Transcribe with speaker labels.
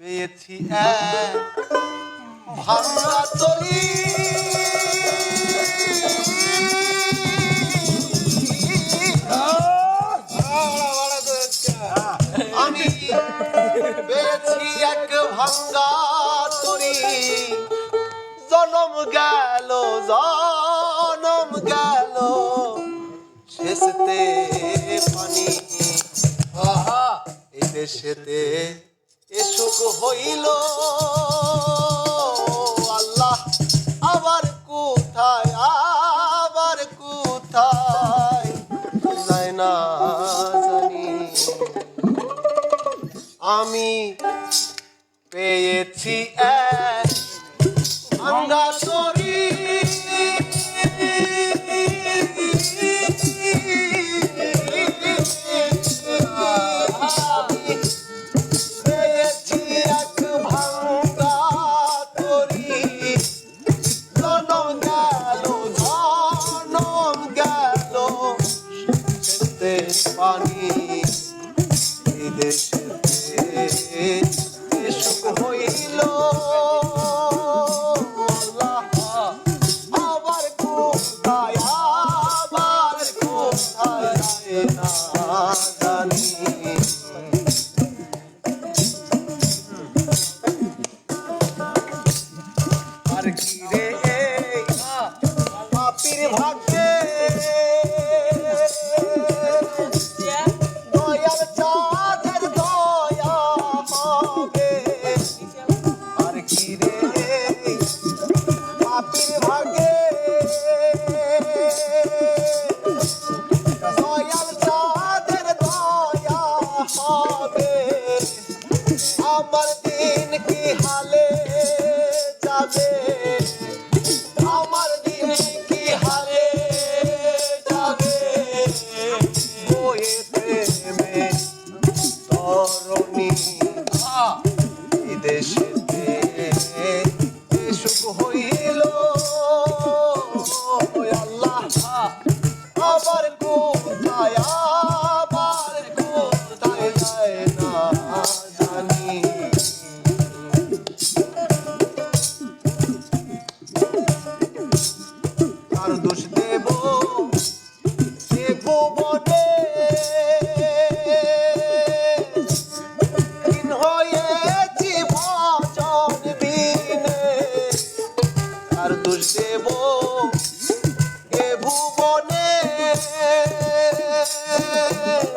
Speaker 1: পেয়েছি ভাঙা আমি পেয়েছি এক ভাঙ্গা তরি জনম গেল জনম গেল। শেষতে পানি। এই দেশেতে এসুক হইল। আল্লাহ আবার কোথায় আবার কোথায়? যায় না জানি। আমি পেয়েছি এক ভাঙ্গা পানি। দেশেতে এসুক হইল। আবার কোথায় আবার কোথায় না আর কি রে পাপির ভাগ্যে Yeah.